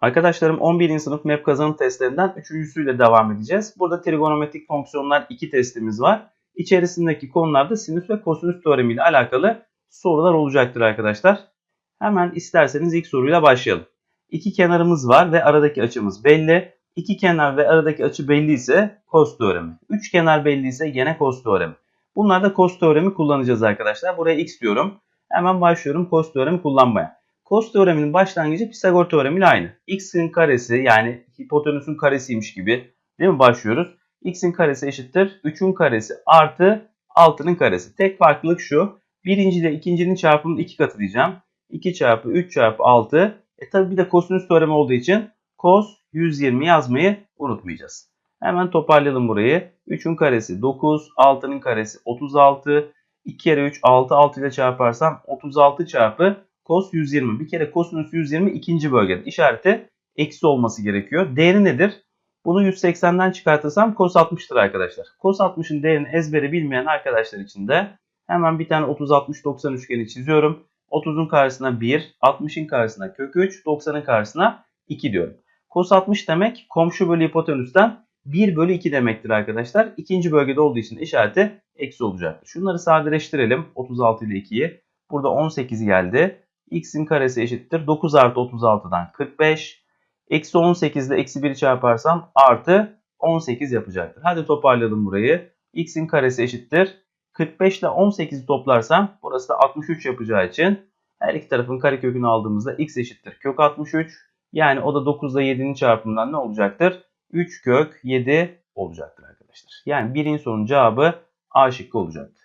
Arkadaşlarım 11. sınıf MEP kazanım testlerinden üçüncüsüyle devam edeceğiz. Burada trigonometrik fonksiyonlar 2 testimiz var. İçerisindeki konularda sinüs ve kosinüs teoremi ile alakalı sorular olacaktır arkadaşlar. Hemen isterseniz ilk soruyla başlayalım. İki kenarımız var ve aradaki açımız belli. İki kenar ve aradaki açı belli ise cos teoremi. Üç kenar belli ise gene cos teoremi. Bunlarda cos teoremi kullanacağız arkadaşlar. Buraya x diyorum. Hemen başlıyorum cos teoremi kullanmaya. Cos teoreminin başlangıcı Pisagor teoremiyle aynı. x'in karesi yani hipotenüsün karesiymiş gibi değil mi başlıyoruz? x'in karesi eşittir 3'ün karesi artı 6'nın karesi. Tek farklılık şu. Birinci ile ikincinin çarpımının iki katı diyeceğim. 2 çarpı 3 çarpı 6. E tabi bir de kosinüs teoremi olduğu için cos 120 yazmayı unutmayacağız. Hemen toparlayalım burayı. 3'ün karesi 9, 6'nın karesi 36. 2 kere 3 6, 6 ile çarparsam 36 çarpı cos 120. Bir kere kosinüs 120 ikinci bölgede. İşareti eksi olması gerekiyor. Değeri nedir? Bunu 180'den çıkartırsam cos 60'tır arkadaşlar. Cos 60'ın değerini ezbere bilmeyen arkadaşlar için de hemen bir tane 30-60-90 üçgeni çiziyorum. 30'un karşısına 1, 60'ın karşısına kök 3, 90'ın karşısına 2 diyorum. Cos 60 demek komşu bölü hipotenüsten 1 bölü 2 demektir arkadaşlar. İkinci bölgede olduğu için işareti eksi olacaktır. Şunları sadeleştirelim. 36 ile 2'yi. Burada 18 geldi. X'in karesi eşittir. 9 artı 36'dan 45. Eksi 18 ile eksi 1'i çarparsam artı 18 yapacaktır. Hadi toparlayalım burayı. x'in karesi eşittir. 45 ile 18'i toplarsam burası da 63 yapacağı için her iki tarafın karekökünü aldığımızda x eşittir kök 63. Yani o da 9 ile 7'nin çarpımından ne olacaktır? 3 kök 7 olacaktır arkadaşlar. Yani birinci sorunun cevabı A şıkkı olacaktır.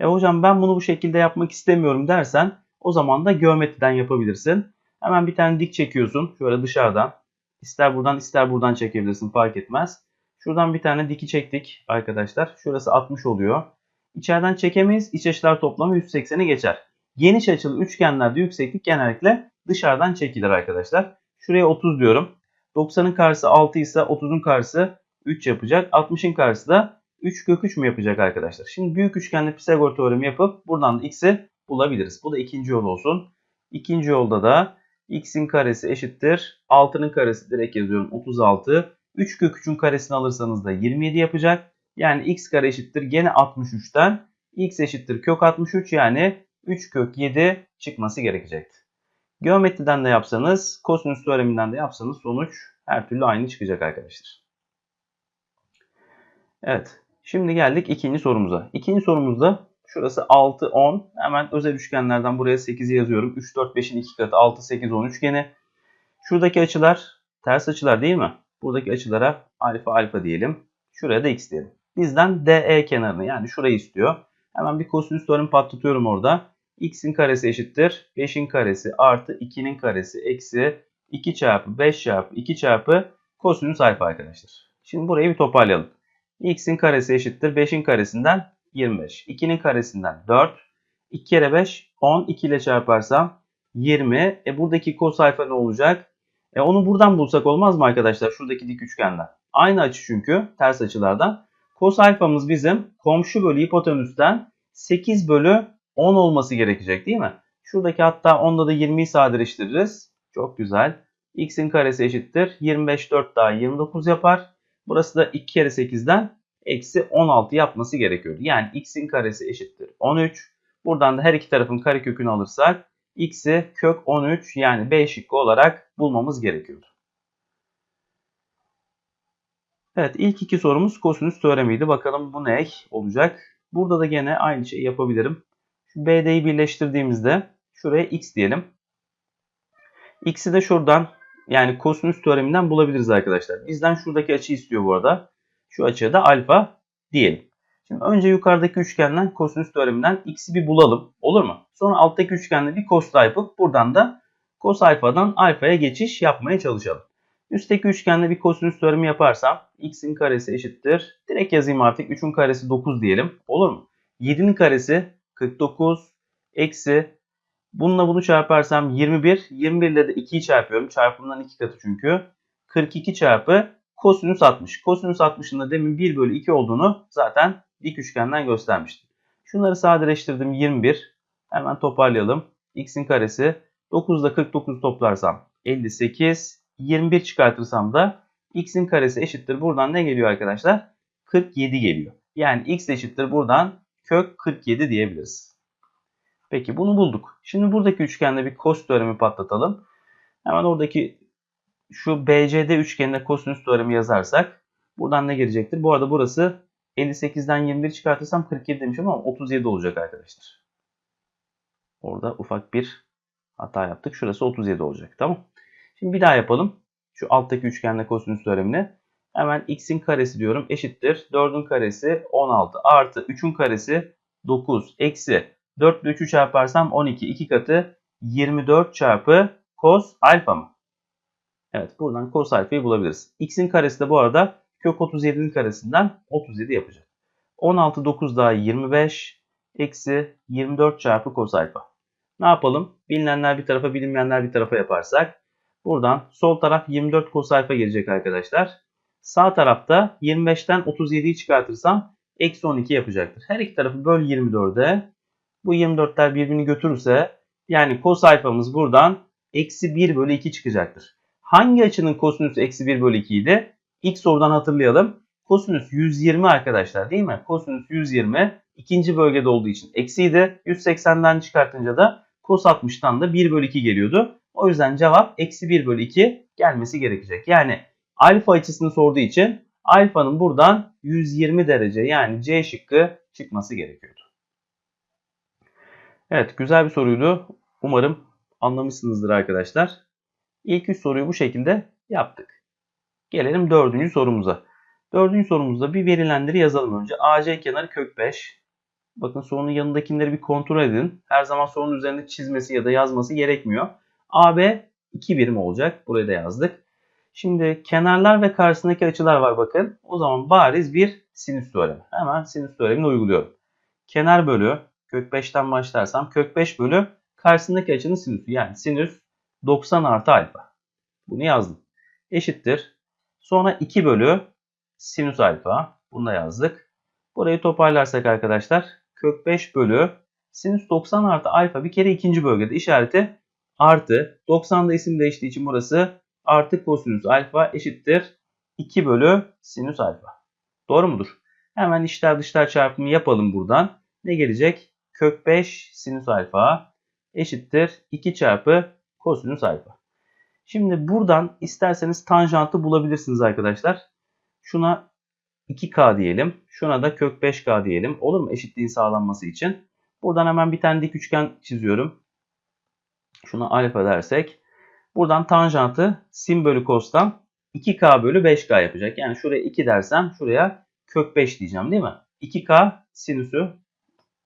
E hocam ben bunu bu şekilde yapmak istemiyorum dersen o zaman da geometriden yapabilirsin. Hemen bir tane dik çekiyorsun şöyle dışarıdan. İster buradan ister buradan çekebilirsin fark etmez. Şuradan bir tane diki çektik arkadaşlar. Şurası 60 oluyor. İçeriden çekemeyiz. İç açılar toplamı 180'i geçer. Geniş açılı üçgenlerde yükseklik genellikle dışarıdan çekilir arkadaşlar. Şuraya 30 diyorum. 90'ın karşısı 6 ise 30'un karşısı 3 yapacak. 60'ın karşısı da 3 kök 3 mü yapacak arkadaşlar? Şimdi büyük üçgenli Pisagor teoremi yapıp buradan da x'i bulabiliriz. Bu da ikinci yol olsun. İkinci yolda da x'in karesi eşittir. 6'nın karesi direkt yazıyorum 36. 3 kök 3'ün karesini alırsanız da 27 yapacak. Yani x kare eşittir gene 63'ten x eşittir kök 63 yani 3 kök 7 çıkması gerekecektir. Geometriden de yapsanız, kosinüs teoreminden de yapsanız sonuç her türlü aynı çıkacak arkadaşlar. Evet. Şimdi geldik ikinci sorumuza. İkinci sorumuzda şurası 6, 10. Hemen özel üçgenlerden buraya 8'i yazıyorum. 3, 4, 5'in 2 katı 6, 8, 10 üçgeni. Şuradaki açılar ters açılar değil mi? Buradaki açılara alfa alfa diyelim. Şuraya da x diyelim. Bizden DE kenarını yani şurayı istiyor. Hemen bir kosinüs teoremi patlatıyorum orada. x'in karesi eşittir. 5'in karesi artı 2'nin karesi eksi 2 çarpı 5 çarpı 2 çarpı kosinüs alfa arkadaşlar. Şimdi burayı bir toparlayalım. x'in karesi eşittir. 5'in karesinden 25. 2'nin karesinden 4. 2 kere 5 10. 2 ile çarparsam 20. E buradaki kos alfa ne olacak? E onu buradan bulsak olmaz mı arkadaşlar? Şuradaki dik üçgenden. Aynı açı çünkü ters açılardan. Kos alfamız bizim komşu bölü hipotenüsten 8 bölü 10 olması gerekecek değil mi? Şuradaki hatta onda da 20'yi sadeleştiririz. Çok güzel. x'in karesi eşittir. 25 4 daha 29 yapar. Burası da 2 kere 8'den eksi 16 yapması gerekiyordu. Yani x'in karesi eşittir 13. Buradan da her iki tarafın karekökünü alırsak x'i kök 13 yani B şıkkı olarak bulmamız gerekiyordu. Evet ilk iki sorumuz kosinüs teoremiydi. Bakalım bu ne olacak? Burada da gene aynı şeyi yapabilirim. Şu BD'yi birleştirdiğimizde şuraya x diyelim. X'i de şuradan yani kosinüs teoreminden bulabiliriz arkadaşlar. Bizden şuradaki açı istiyor bu arada. Şu açıya da alfa diyelim. Şimdi önce yukarıdaki üçgenden kosinüs teoreminden x'i bir bulalım. Olur mu? Sonra alttaki üçgende bir cos yapıp buradan da cos alfadan alfaya geçiş yapmaya çalışalım. Üstteki üçgende bir kosinüs teoremi yaparsam x'in karesi eşittir. Direkt yazayım artık 3'ün karesi 9 diyelim. Olur mu? 7'nin karesi 49 eksi bununla bunu çarparsam 21. 21 ile de 2'yi çarpıyorum. Çarpımdan 2 katı çünkü. 42 çarpı kosinüs 60. Kosinüs 60'ın da demin 1 bölü 2 olduğunu zaten dik üçgenden göstermiştim. Şunları sadeleştirdim 21. Hemen toparlayalım. x'in karesi 9 ile 49 toplarsam 58 21 çıkartırsam da x'in karesi eşittir. Buradan ne geliyor arkadaşlar? 47 geliyor. Yani x eşittir buradan kök 47 diyebiliriz. Peki bunu bulduk. Şimdi buradaki üçgende bir kos teoremi patlatalım. Hemen oradaki şu BCD üçgeninde kosinüs teoremi yazarsak buradan ne gelecektir? Bu arada burası 58'den 21 çıkartırsam 47 demişim ama 37 olacak arkadaşlar. Orada ufak bir hata yaptık. Şurası 37 olacak. Tamam. Şimdi bir daha yapalım. Şu alttaki üçgende kosinüs teoremini. Hemen x'in karesi diyorum eşittir. 4'ün karesi 16 artı 3'ün karesi 9 eksi 4 ile 3'ü çarparsam 12. 2 katı 24 çarpı cos alfa mı? Evet buradan cos alfayı bulabiliriz. x'in karesi de bu arada kök 37'nin karesinden 37 yapacak. 16 9 daha 25 eksi 24 çarpı cos alfa. Ne yapalım? Bilinenler bir tarafa bilinmeyenler bir tarafa yaparsak. Buradan sol taraf 24 cos alfa gelecek arkadaşlar. Sağ tarafta 25'ten 37'yi çıkartırsam eksi 12 yapacaktır. Her iki tarafı böl 24'e. Bu 24'ler birbirini götürürse yani cos alfamız buradan eksi 1 bölü 2 çıkacaktır. Hangi açının kosinüsü eksi 1 bölü 2 idi? İlk sorudan hatırlayalım. Kosinüs 120 arkadaşlar değil mi? Kosinüs 120 ikinci bölgede olduğu için eksiydi. 180'den çıkartınca da cos 60'tan da 1 bölü 2 geliyordu. O yüzden cevap eksi 1 bölü 2 gelmesi gerekecek. Yani alfa açısını sorduğu için alfanın buradan 120 derece yani C şıkkı çıkması gerekiyordu. Evet güzel bir soruydu. Umarım anlamışsınızdır arkadaşlar. İlk üç soruyu bu şekilde yaptık. Gelelim dördüncü sorumuza. Dördüncü sorumuzda bir verilenleri yazalım önce. AC kenarı kök 5. Bakın sorunun yanındakileri bir kontrol edin. Her zaman sorunun üzerinde çizmesi ya da yazması gerekmiyor. AB 2 birim olacak. Buraya da yazdık. Şimdi kenarlar ve karşısındaki açılar var bakın. O zaman bariz bir sinüs teoremi. Hemen sinüs teoremini uyguluyorum. Kenar bölü kök 5'ten başlarsam kök 5 bölü karşısındaki açının sinüsü. Yani sinüs 90 artı alfa. Bunu yazdım. Eşittir. Sonra 2 bölü sinüs alfa. Bunu da yazdık. Burayı toparlarsak arkadaşlar kök 5 bölü sinüs 90 artı alfa bir kere ikinci bölgede işareti artı 90'da isim değiştiği için burası artı kosinüs alfa eşittir 2 bölü sinüs alfa. Doğru mudur? Hemen içler dışlar çarpımı yapalım buradan. Ne gelecek? Kök 5 sinüs alfa eşittir 2 çarpı kosinüs alfa. Şimdi buradan isterseniz tanjantı bulabilirsiniz arkadaşlar. Şuna 2K diyelim. Şuna da kök 5K diyelim. Olur mu eşitliğin sağlanması için? Buradan hemen bir tane dik üçgen çiziyorum. Şuna alfa dersek. Buradan tanjantı sin bölü kostan 2K bölü 5K yapacak. Yani şuraya 2 dersem şuraya kök 5 diyeceğim değil mi? 2K sinüsü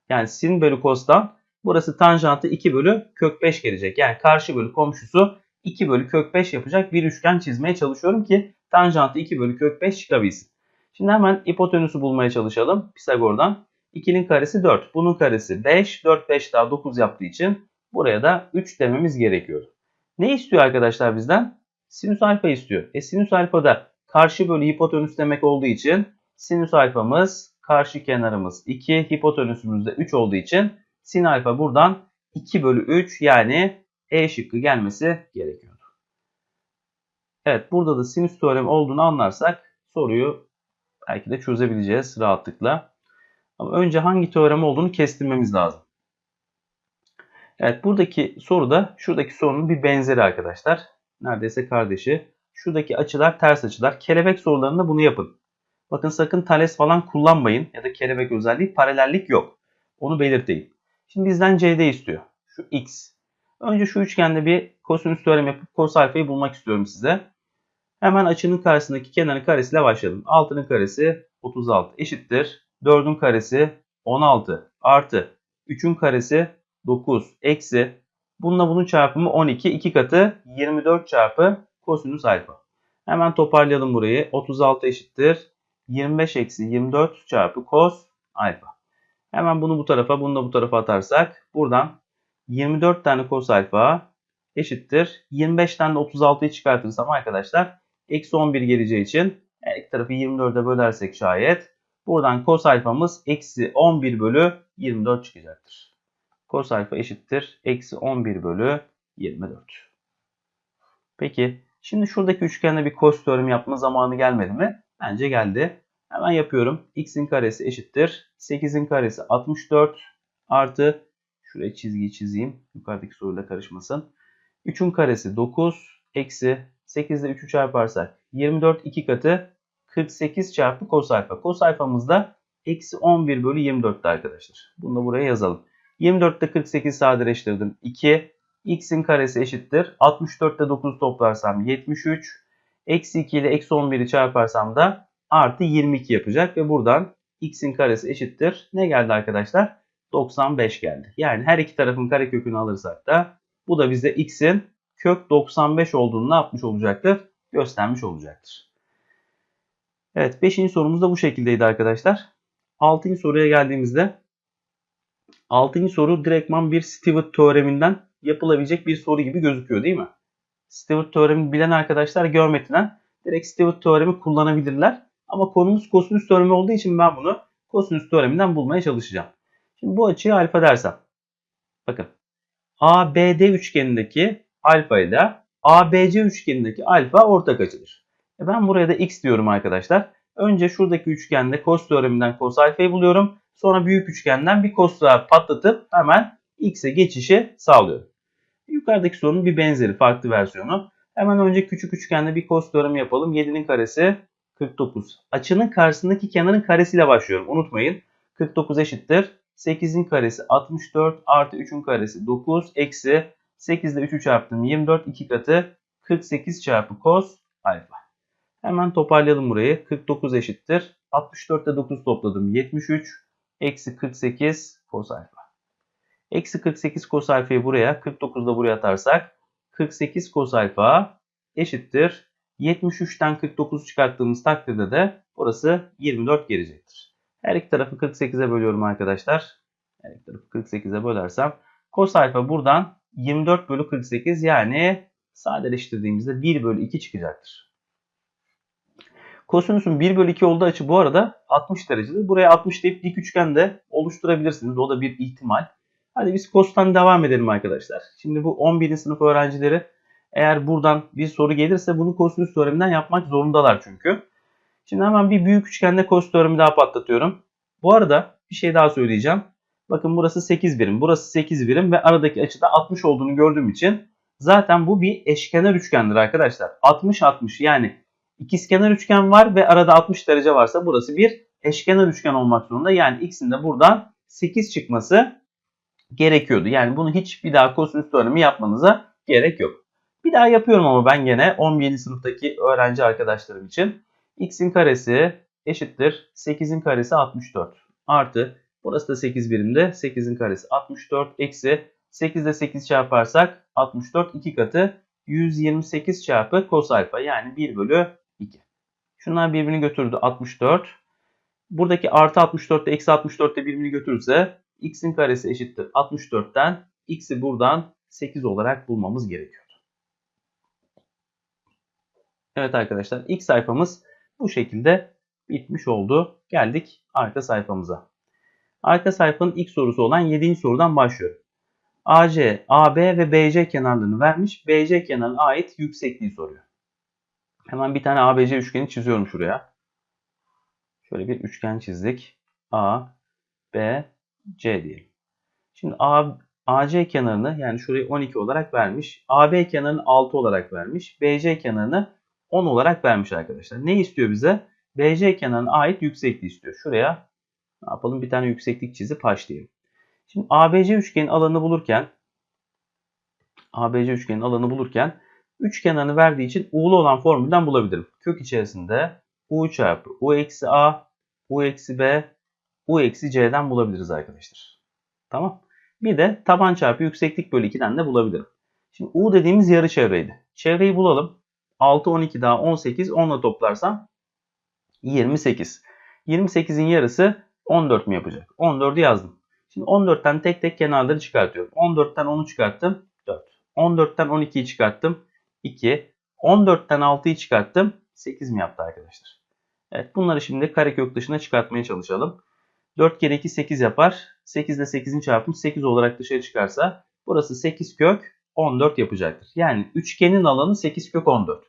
yani sin bölü kostan burası tanjantı 2 bölü kök 5 gelecek. Yani karşı bölü komşusu 2 bölü kök 5 yapacak bir üçgen çizmeye çalışıyorum ki tanjantı 2 bölü kök 5 çıkabilsin. Şimdi hemen hipotenüsü bulmaya çalışalım Pisagor'dan. 2'nin karesi 4. Bunun karesi 5. 4, 5 daha 9 yaptığı için buraya da 3 dememiz gerekiyor. Ne istiyor arkadaşlar bizden? Sinüs alfa istiyor. E sinüs alfa da karşı bölü hipotenüs demek olduğu için sinüs alfamız karşı kenarımız 2, hipotenüsümüz de 3 olduğu için sin alfa buradan 2 bölü 3 yani E şıkkı gelmesi gerekiyordu. Evet burada da sinüs teoremi olduğunu anlarsak soruyu belki de çözebileceğiz rahatlıkla. Ama önce hangi teorem olduğunu kestirmemiz lazım. Evet buradaki soruda şuradaki sorunun bir benzeri arkadaşlar. Neredeyse kardeşi. Şuradaki açılar ters açılar. Kelebek sorularında bunu yapın. Bakın sakın tales falan kullanmayın ya da kelebek özelliği paralellik yok. Onu belirteyim. Şimdi bizden CD istiyor. Şu x. Önce şu üçgende bir kosinüs teoremi yapıp kos alfayı bulmak istiyorum size. Hemen açının karşısındaki kenarın karesiyle başlayalım. 6'nın karesi 36 eşittir. 4'ün karesi 16 artı 3'ün karesi 9 eksi bununla bunun çarpımı 12 2 katı 24 çarpı kosinüs alfa. Hemen toparlayalım burayı. 36 eşittir 25 eksi 24 çarpı kos alfa. Hemen bunu bu tarafa bunu da bu tarafa atarsak buradan 24 tane kos alfa eşittir. 25'ten de 36'yı çıkartırsam arkadaşlar eksi 11 geleceği için her tarafı 24'e bölersek şayet buradan kos alfamız eksi 11 bölü 24 çıkacaktır. Kos alfa eşittir eksi 11 bölü 24. Peki Şimdi şuradaki üçgende bir cos teoremi yapma zamanı gelmedi mi? Bence geldi. Hemen yapıyorum. x'in karesi eşittir. 8'in karesi 64 artı şuraya çizgiyi çizeyim. Yukarıdaki soruyla karışmasın. 3'ün karesi 9 eksi 8 ile 3'ü çarparsak 24 2 katı 48 çarpı cos alfa. Cos alfamızda eksi 11 bölü 24'te arkadaşlar. Bunu da buraya yazalım. 24'te 48 sadeleştirdim. 2. x'in karesi eşittir. 64'te 9 toplarsam 73. Eksi 2 ile eksi 11'i çarparsam da artı 22 yapacak. Ve buradan x'in karesi eşittir. Ne geldi arkadaşlar? 95 geldi. Yani her iki tarafın karekökünü alırsak da bu da bize x'in kök 95 olduğunu ne yapmış olacaktır? Göstermiş olacaktır. Evet 5. sorumuz da bu şekildeydi arkadaşlar. 6. soruya geldiğimizde 6. soru direktman bir Stewart teoreminden yapılabilecek bir soru gibi gözüküyor değil mi? Stewart teoremi bilen arkadaşlar geometriden direkt Stewart teoremi kullanabilirler. Ama konumuz kosinüs teoremi olduğu için ben bunu kosinüs teoreminden bulmaya çalışacağım. Şimdi bu açıyı alfa dersem. Bakın. ABD üçgenindeki alfa ile ABC üçgenindeki alfa ortak açıdır. E ben buraya da x diyorum arkadaşlar. Önce şuradaki üçgende cos teoreminden cos alfayı buluyorum. Sonra büyük üçgenden bir cos daha patlatıp hemen x'e geçişi sağlıyorum. Yukarıdaki sorunun bir benzeri, farklı versiyonu. Hemen önce küçük üçgende bir cos teoremi yapalım. 7'nin karesi 49. Açının karşısındaki kenarın karesiyle başlıyorum. Unutmayın. 49 eşittir. 8'in karesi 64 artı 3'ün karesi 9 eksi 8 ile 3'ü çarptım 24 2 katı 48 çarpı cos alfa. Hemen toparlayalım burayı. 49 eşittir. 64'te 9 topladım 73 eksi 48 cos alfa. Eksi 48 cos alfayı buraya 49 da buraya atarsak 48 cos alfa eşittir. 73'ten 49 çıkarttığımız takdirde de burası 24 gelecektir. Her iki tarafı 48'e bölüyorum arkadaşlar. Her iki tarafı 48'e bölersem cos alfa buradan 24 bölü 48 yani sadeleştirdiğimizde 1 bölü 2 çıkacaktır. Kosinüsün 1 bölü 2 olduğu açı bu arada 60 derecedir. Buraya 60 deyip dik üçgen de oluşturabilirsiniz. O da bir ihtimal. Hadi biz kostan devam edelim arkadaşlar. Şimdi bu 11. sınıf öğrencileri eğer buradan bir soru gelirse bunu kosinüs teoreminden yapmak zorundalar çünkü. Şimdi hemen bir büyük üçgende kos teoremi daha patlatıyorum. Bu arada bir şey daha söyleyeceğim. Bakın burası 8 birim, burası 8 birim ve aradaki açıda 60 olduğunu gördüğüm için zaten bu bir eşkenar üçgendir arkadaşlar. 60-60 yani ikizkenar üçgen var ve arada 60 derece varsa burası bir eşkenar üçgen olmak zorunda. Yani x'in de buradan 8 çıkması gerekiyordu. Yani bunu hiç bir daha kosinüs teoremi yapmanıza gerek yok. Bir daha yapıyorum ama ben gene 11. sınıftaki öğrenci arkadaşlarım için. x'in karesi eşittir 8'in karesi 64 artı burası da 8 birimde 8'in karesi 64 eksi 8 ile 8 çarparsak 64 2 katı 128 çarpı cos alfa yani 1 bölü 2. Şunlar birbirini götürdü 64. Buradaki artı 64 ile eksi 64 de birbirini götürürse x'in karesi eşittir 64'ten x'i buradan 8 olarak bulmamız gerekiyor. Evet arkadaşlar ilk sayfamız bu şekilde bitmiş oldu. Geldik arka sayfamıza. Arka sayfanın ilk sorusu olan 7. sorudan başlıyorum. AC, AB ve BC kenarlarını vermiş. BC kenarına ait yüksekliği soruyor. Hemen bir tane ABC üçgeni çiziyorum şuraya. Şöyle bir üçgen çizdik. A, B, C diyelim. Şimdi A, AC kenarını yani şurayı 12 olarak vermiş. AB kenarını 6 olarak vermiş. BC kenarını 10 olarak vermiş arkadaşlar. Ne istiyor bize? BC kenarına ait yüksekliği istiyor. Şuraya ne yapalım? Bir tane yükseklik çizip başlayalım. Şimdi ABC üçgenin alanını bulurken ABC üçgenin alanı bulurken üç kenarını verdiği için U'lu olan formülden bulabilirim. Kök içerisinde U çarpı U eksi A, U eksi B, U eksi C'den bulabiliriz arkadaşlar. Tamam. Bir de taban çarpı yükseklik bölü 2'den de bulabilirim. Şimdi U dediğimiz yarı çevreydi. Çevreyi bulalım. 6, 12 daha 18. 10 ile toplarsam 28. 28'in yarısı 14 mi yapacak? 14'ü yazdım. Şimdi 14'ten tek tek kenarları çıkartıyorum. 14'ten 10'u çıkarttım. 4. 14'ten 12'yi çıkarttım. 2. 14'ten 6'yı çıkarttım. 8 mi yaptı arkadaşlar? Evet bunları şimdi karekök dışına çıkartmaya çalışalım. 4 kere 2 8 yapar. 8 ile 8'in çarpımı 8 olarak dışarı çıkarsa burası 8 kök 14 yapacaktır. Yani üçgenin alanı 8 kök 14.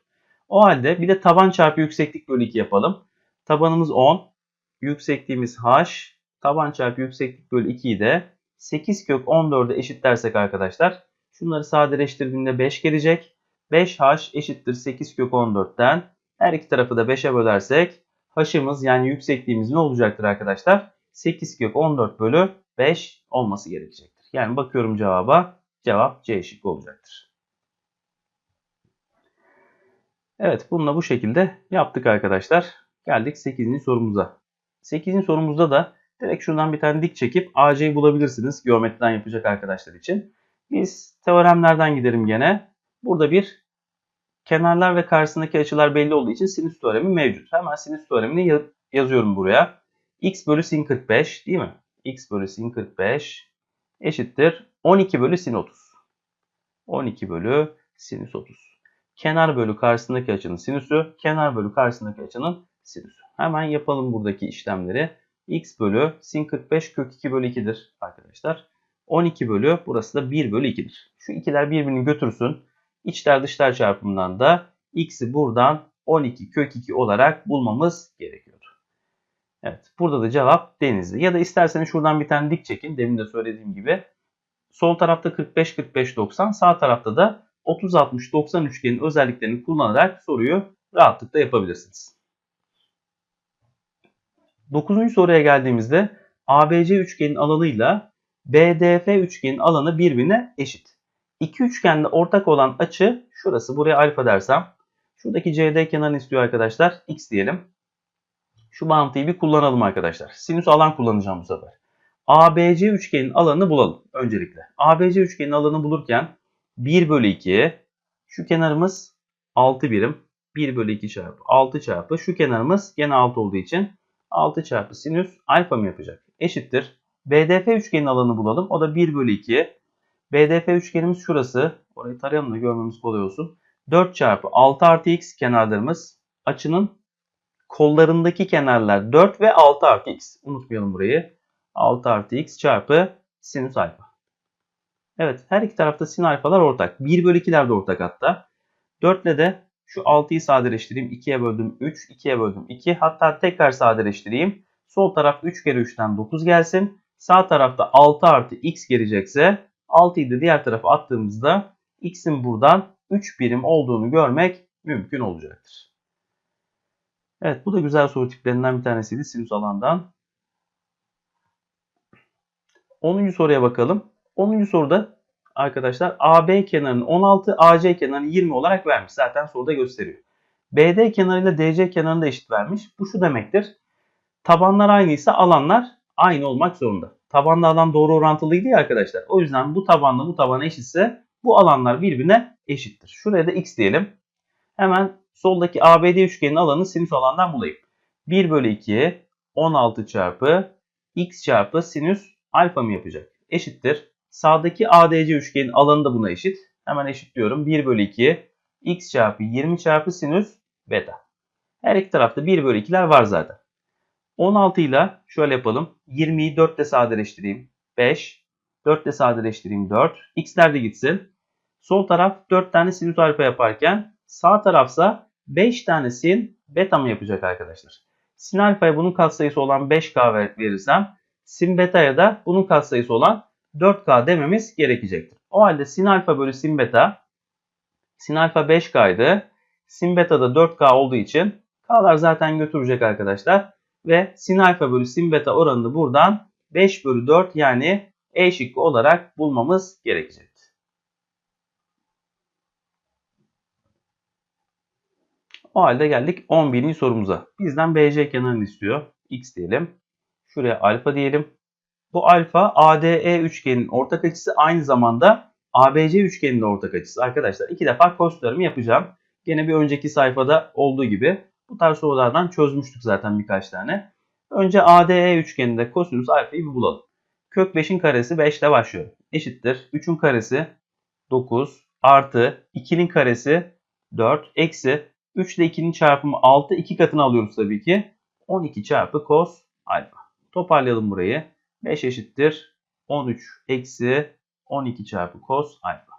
O halde bir de taban çarpı yükseklik bölü 2 yapalım. Tabanımız 10. Yüksekliğimiz h. Taban çarpı yükseklik bölü 2'yi de 8 kök 14'e eşitlersek arkadaşlar. Şunları sadeleştirdiğimde 5 gelecek. 5h eşittir 8 kök 14'ten. Her iki tarafı da 5'e bölersek h'ımız yani yüksekliğimiz ne olacaktır arkadaşlar? 8 kök 14 bölü 5 olması gerekecektir. Yani bakıyorum cevaba. Cevap C şıkkı olacaktır. Evet bununla bu şekilde yaptık arkadaşlar. Geldik 8. sorumuza. 8. sorumuzda da direkt şuradan bir tane dik çekip AC'yi bulabilirsiniz geometriden yapacak arkadaşlar için. Biz teoremlerden gidelim gene. Burada bir kenarlar ve karşısındaki açılar belli olduğu için sinüs teoremi mevcut. Hemen sinüs teoremini yazıyorum buraya. x bölü sin 45 değil mi? x bölü sin 45 eşittir 12 bölü sin 30. 12 bölü sinüs 30. Kenar bölü karşısındaki açının sinüsü, kenar bölü karşısındaki açının sinüsü. Hemen yapalım buradaki işlemleri. x bölü sin 45 kök 2 bölü 2'dir arkadaşlar. 12 bölü burası da 1 bölü 2'dir. Şu ikiler birbirini götürsün. İçler dışlar çarpımından da x'i buradan 12 kök 2 olarak bulmamız gerekiyordu. Evet burada da cevap denizli. Ya da isterseniz şuradan bir tane dik çekin. Demin de söylediğim gibi. Sol tarafta 45 45 90 sağ tarafta da 30 60 90 üçgenin özelliklerini kullanarak soruyu rahatlıkla yapabilirsiniz. 9. soruya geldiğimizde ABC üçgenin alanıyla BDF üçgenin alanı birbirine eşit. İki üçgende ortak olan açı şurası. Buraya alfa dersem. Şuradaki CD kenarını istiyor arkadaşlar. X diyelim. Şu bağıntıyı bir kullanalım arkadaşlar. Sinüs alan kullanacağım bu sefer. ABC üçgenin alanını bulalım öncelikle. ABC üçgenin alanını bulurken 1 bölü 2 şu kenarımız 6 birim. 1 bölü 2 çarpı 6 çarpı şu kenarımız gene 6 olduğu için 6 çarpı sinüs alfa mı yapacak? Eşittir. BDF üçgenin alanını bulalım. O da 1 bölü 2. BDF üçgenimiz şurası. Orayı tarayalım da görmemiz kolay olsun. 4 çarpı 6 artı x kenarlarımız açının kollarındaki kenarlar 4 ve 6 artı x. Unutmayalım burayı. 6 artı x çarpı sinüs alfa. Evet her iki tarafta sin alfalar ortak. 1 bölü 2'ler de ortak hatta. 4 ile de şu 6'yı sadeleştireyim. 2'ye böldüm 3, 2'ye böldüm 2. Hatta tekrar sadeleştireyim. Sol taraf 3 kere 3'ten 9 gelsin. Sağ tarafta 6 artı x gelecekse 6'yı da diğer tarafa attığımızda x'in buradan 3 birim olduğunu görmek mümkün olacaktır. Evet bu da güzel soru tiplerinden bir tanesiydi sinüs alandan. 10. soruya bakalım. 10. soruda arkadaşlar AB kenarının 16, AC kenarının 20 olarak vermiş. Zaten soruda gösteriyor. BD kenarıyla DC kenarını da eşit vermiş. Bu şu demektir. Tabanlar aynıysa alanlar aynı olmak zorunda. Tabanla alan doğru orantılıydı ya arkadaşlar. O yüzden bu tabanla bu taban eşitse bu alanlar birbirine eşittir. Şuraya da x diyelim. Hemen soldaki ABD üçgenin alanı sinüs alandan bulayım. 1 bölü 2 16 çarpı x çarpı sinüs alfa mı yapacak? Eşittir. Sağdaki ADC üçgenin alanı da buna eşit. Hemen eşitliyorum. 1 bölü 2 x çarpı 20 çarpı sinüs beta. Her iki tarafta 1 bölü 2'ler var zaten. 16 ile şöyle yapalım. 20'yi 4 ile sadeleştireyim. 5. 4 ile sadeleştireyim 4. X'ler de gitsin. Sol taraf 4 tane sinüs alfa yaparken sağ tarafsa 5 tane sin beta mı yapacak arkadaşlar? Sin alfaya bunun katsayısı olan 5K verirsem sin beta'ya da bunun katsayısı olan 4K dememiz gerekecektir. O halde sin alfa bölü sin beta sin alfa 5K'ydı. Sin beta da 4K olduğu için K'lar zaten götürecek arkadaşlar. Ve sin alfa bölü sin beta oranını buradan 5 bölü 4 yani E şıkkı olarak bulmamız gerekecek. O halde geldik 11. sorumuza. Bizden BC kenarını istiyor. X diyelim. Şuraya alfa diyelim. Bu alfa ADE üçgenin ortak açısı aynı zamanda ABC üçgenin de ortak açısı. Arkadaşlar iki defa kosinüslerimi yapacağım. Gene bir önceki sayfada olduğu gibi bu tarz sorulardan çözmüştük zaten birkaç tane. Önce ADE üçgeninde kosinüs alfayı bir bulalım. Kök 5'in karesi 5 ile başlıyor. Eşittir. 3'ün karesi 9 artı 2'nin karesi 4 eksi 3 ile 2'nin çarpımı 6. 2 katını alıyoruz tabii ki. 12 çarpı cos alfa. Toparlayalım burayı. 5 eşittir. 13 eksi 12 çarpı cos alfa.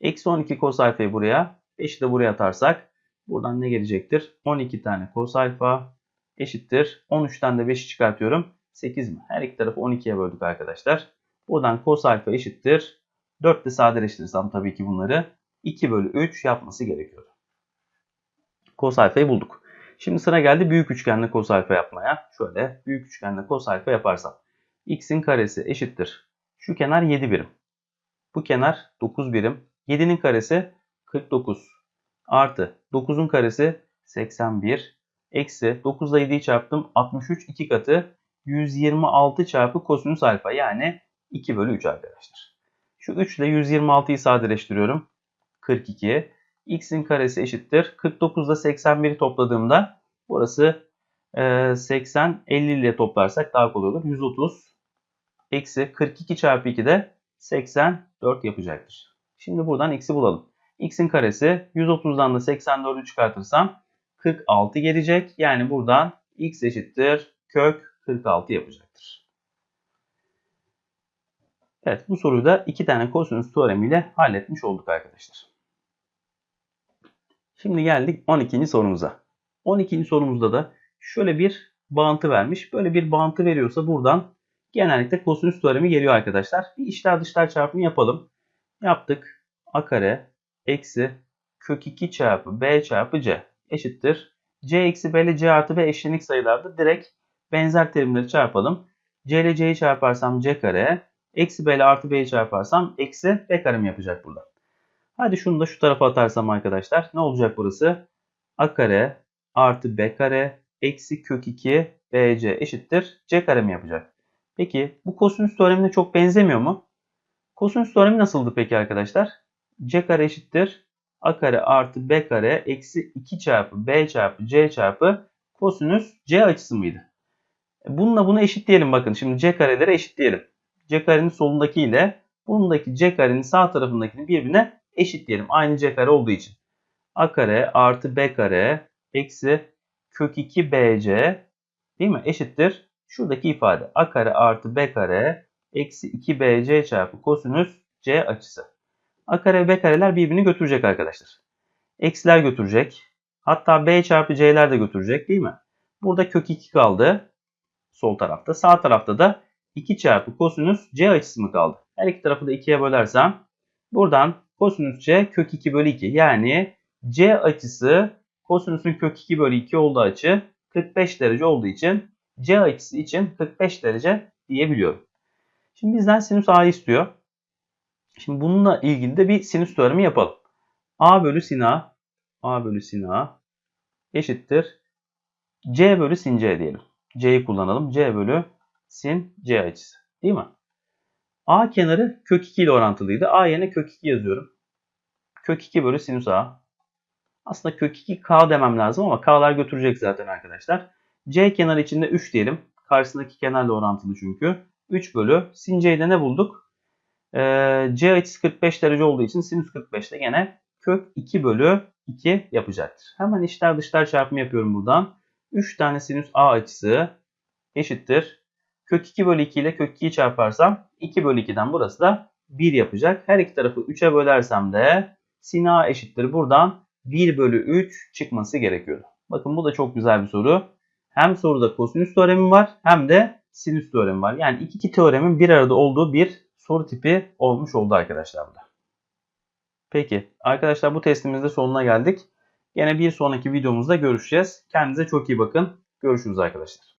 Eksi 12 cos alfayı buraya. 5'i de buraya atarsak Buradan ne gelecektir? 12 tane cos alfa eşittir. 13'ten de 5'i çıkartıyorum. 8 mi? Her iki tarafı 12'ye böldük arkadaşlar. Buradan cos alfa eşittir. 4 de sadeleştirirsem tabii ki bunları 2 bölü 3 yapması gerekiyordu. Cos alfayı bulduk. Şimdi sıra geldi büyük üçgenle cos alfa yapmaya. Şöyle büyük üçgenle cos alfa yaparsam. x'in karesi eşittir. Şu kenar 7 birim. Bu kenar 9 birim. 7'nin karesi 49. Artı 9'un karesi 81. Eksi 9 ile 7'yi çarptım. 63 2 katı 126 çarpı kosinüs alfa yani 2 bölü 3 arkadaşlar. Şu 3 ile 126'yı sadeleştiriyorum. 42. X'in karesi eşittir. 49 ile 81'i topladığımda burası e, 80 50 ile toplarsak daha kolay olur. 130 eksi 42 çarpı 2 de 84 yapacaktır. Şimdi buradan x'i bulalım. x'in karesi 130'dan da 84'ü çıkartırsam 46 gelecek. Yani buradan x eşittir kök 46 yapacaktır. Evet bu soruyu da iki tane kosinüs teoremiyle halletmiş olduk arkadaşlar. Şimdi geldik 12. sorumuza. 12. sorumuzda da şöyle bir bağıntı vermiş. Böyle bir bağıntı veriyorsa buradan genellikle kosinüs teoremi geliyor arkadaşlar. Bir içler dışlar çarpımı yapalım. Yaptık. A kare eksi kök 2 çarpı b çarpı c eşittir. c eksi b ile c artı b eşlenik sayılarda direkt benzer terimleri çarpalım. c ile c'yi çarparsam c kare eksi b ile artı b'yi çarparsam eksi b kare mi yapacak burada? Hadi şunu da şu tarafa atarsam arkadaşlar ne olacak burası? a kare artı b kare eksi kök 2 bc eşittir c kare mi yapacak? Peki bu kosinüs teoremine çok benzemiyor mu? Kosinüs teoremi nasıldı peki arkadaşlar? c kare eşittir a kare artı b kare eksi 2 çarpı b çarpı c çarpı kosinüs c açısı mıydı? Bununla bunu eşitleyelim bakın. Şimdi c kareleri eşitleyelim. c karenin solundaki ile bundaki c karenin sağ tarafındakini birbirine eşitleyelim. Aynı c olduğu için. a kare artı b kare eksi kök 2 bc değil mi? Eşittir. Şuradaki ifade a kare artı b kare eksi 2 bc çarpı kosinüs c açısı. A kare ve B kareler birbirini götürecek arkadaşlar. Eksiler götürecek. Hatta B çarpı C'ler de götürecek değil mi? Burada kök 2 kaldı. Sol tarafta. Sağ tarafta da 2 çarpı kosinüs C açısı mı kaldı? Her iki tarafı da 2'ye bölersem buradan kosinüs C kök 2 bölü 2. Yani C açısı kosinüsün kök 2 bölü 2 olduğu açı 45 derece olduğu için C açısı için 45 derece diyebiliyorum. Şimdi bizden sinüs A istiyor. Şimdi bununla ilgili de bir sinüs teoremi yapalım. A bölü sin A, A bölü sin A eşittir. C bölü sin C diyelim. C'yi kullanalım. C bölü sin C açısı. Değil mi? A kenarı kök 2 ile orantılıydı. A yerine kök 2 yazıyorum. Kök 2 bölü sinüs A. Aslında kök 2 K demem lazım ama K'lar götürecek zaten arkadaşlar. C kenarı içinde 3 diyelim. Karşısındaki kenarla orantılı çünkü. 3 bölü sin C'de ne bulduk? Ee, C açısı 45 derece olduğu için sinüs 45 de gene kök 2 bölü 2 yapacaktır. Hemen içler dışlar çarpımı yapıyorum buradan. 3 tane sinüs A açısı eşittir. Kök 2 bölü 2 ile kök 2'yi çarparsam 2 bölü 2'den burası da 1 yapacak. Her iki tarafı 3'e bölersem de sin A eşittir. Buradan 1 bölü 3 çıkması gerekiyordu. Bakın bu da çok güzel bir soru. Hem soruda kosinüs teoremi var hem de sinüs teoremi var. Yani iki, iki teoremin bir arada olduğu bir soru tipi olmuş oldu arkadaşlar burada. Peki arkadaşlar bu testimizde sonuna geldik. Yine bir sonraki videomuzda görüşeceğiz. Kendinize çok iyi bakın. Görüşürüz arkadaşlar.